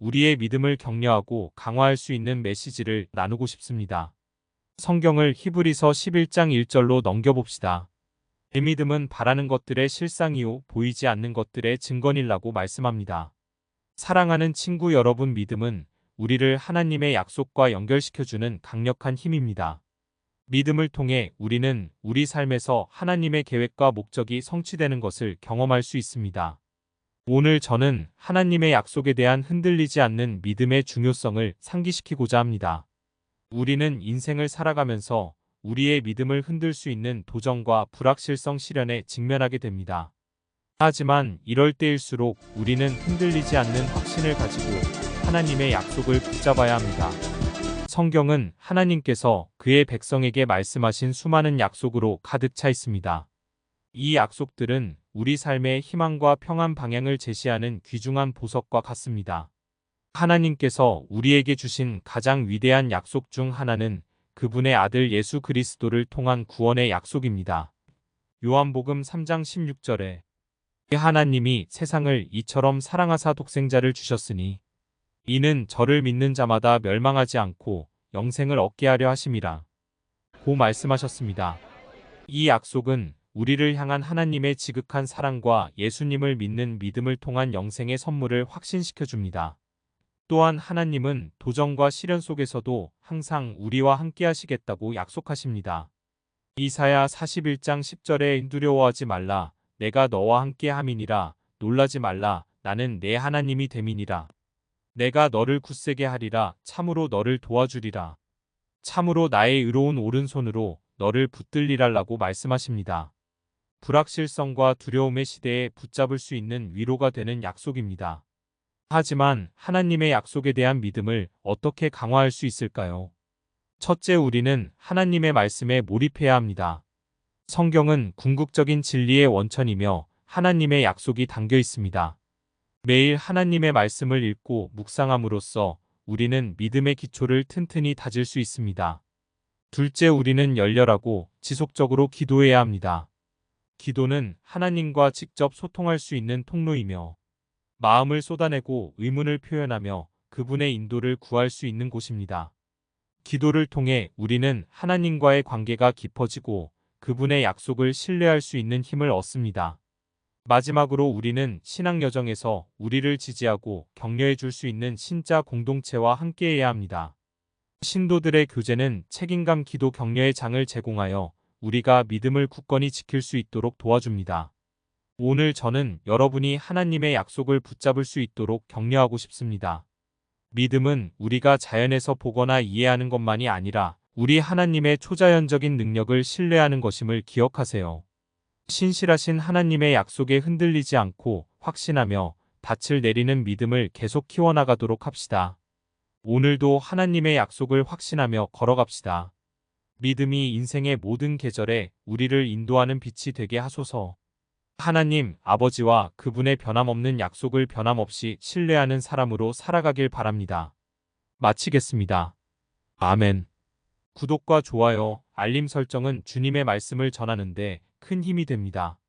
우리의 믿음을 격려하고 강화할 수 있는 메시지를 나누고 싶습니다. 성경을 히브리서 11장 1절로 넘겨봅시다. 내 믿음은 바라는 것들의 실상이요 보이지 않는 것들의 증거니라고 말씀합니다. 사랑하는 친구 여러분 믿음은 우리를 하나님의 약속과 연결시켜주는 강력한 힘입니다. 믿음을 통해 우리는 우리 삶에서 하나님의 계획과 목적이 성취되는 것을 경험할 수 있습니다. 오늘 저는 하나님의 약속에 대한 흔들리지 않는 믿음의 중요성을 상기시키고자 합니다. 우리는 인생을 살아가면서 우리의 믿음을 흔들 수 있는 도전과 불확실성 시련에 직면하게 됩니다. 하지만 이럴 때일수록 우리는 흔들리지 않는 확신을 가지고 하나님의 약속을 붙잡아야 합니다. 성경은 하나님께서 그의 백성에게 말씀하신 수많은 약속으로 가득 차 있습니다. 이 약속들은 우리 삶의 희망과 평안 방향을 제시하는 귀중한 보석과 같습니다. 하나님께서 우리에게 주신 가장 위대한 약속 중 하나는 그분의 아들 예수 그리스도를 통한 구원의 약속입니다. 요한복음 3장 16절에 하나님이 세상을 이처럼 사랑하사 독생자를 주셨으니 이는 저를 믿는 자마다 멸망하지 않고 영생을 얻게 하려 하심이라. 고 말씀하셨습니다. 이 약속은 우리를 향한 하나님의 지극한 사랑과 예수님을 믿는 믿음을 통한 영생의 선물을 확신시켜 줍니다. 또한 하나님은 도전과 시련 속에서도 항상 우리와 함께 하시겠다고 약속하십니다. 이사야 41장 10절에 두려워하지 말라 내가 너와 함께 함이니라 놀라지 말라 나는 내 하나님이 됨이니라 내가 너를 굳세게 하리라 참으로 너를 도와주리라 참으로 나의 의로운 오른손으로 너를 붙들리랄라고 말씀하십니다. 불확실성과 두려움의 시대에 붙잡을 수 있는 위로가 되는 약속입니다. 하지만 하나님의 약속에 대한 믿음을 어떻게 강화할 수 있을까요? 첫째, 우리는 하나님의 말씀에 몰입해야 합니다. 성경은 궁극적인 진리의 원천이며 하나님의 약속이 담겨 있습니다. 매일 하나님의 말씀을 읽고 묵상함으로써 우리는 믿음의 기초를 튼튼히 다질 수 있습니다. 둘째, 우리는 열렬하고 지속적으로 기도해야 합니다. 기도는 하나님과 직접 소통할 수 있는 통로이며 마음을 쏟아내고 의문을 표현하며 그분의 인도를 구할 수 있는 곳입니다. 기도를 통해 우리는 하나님과의 관계가 깊어지고 그분의 약속을 신뢰할 수 있는 힘을 얻습니다. 마지막으로 우리는 신앙 여정에서 우리를 지지하고 격려해 줄 수 있는 신자 공동체와 함께해야 합니다. 신도들의 교제는 책임감 기도 격려의 장을 제공하여 우리가 믿음을 굳건히 지킬 수 있도록 도와줍니다. 오늘 저는 여러분이 하나님의 약속을 붙잡을 수 있도록 격려하고 싶습니다. 믿음은 우리가 자연에서 보거나 이해하는 것만이 아니라 우리 하나님의 초자연적인 능력을 신뢰하는 것임을 기억하세요. 신실하신 하나님의 약속에 흔들리지 않고 확신하며 닻을 내리는 믿음을 계속 키워나가도록 합시다. 오늘도 하나님의 약속을 확신하며 걸어갑시다. 믿음이 인생의 모든 계절에 우리를 인도하는 빛이 되게 하소서. 하나님, 아버지와 그분의 변함없는 약속을 변함없이 신뢰하는 사람으로 살아가길 바랍니다. 마치겠습니다. 아멘. 구독과 좋아요, 알림 설정은 주님의 말씀을 전하는데 큰 힘이 됩니다.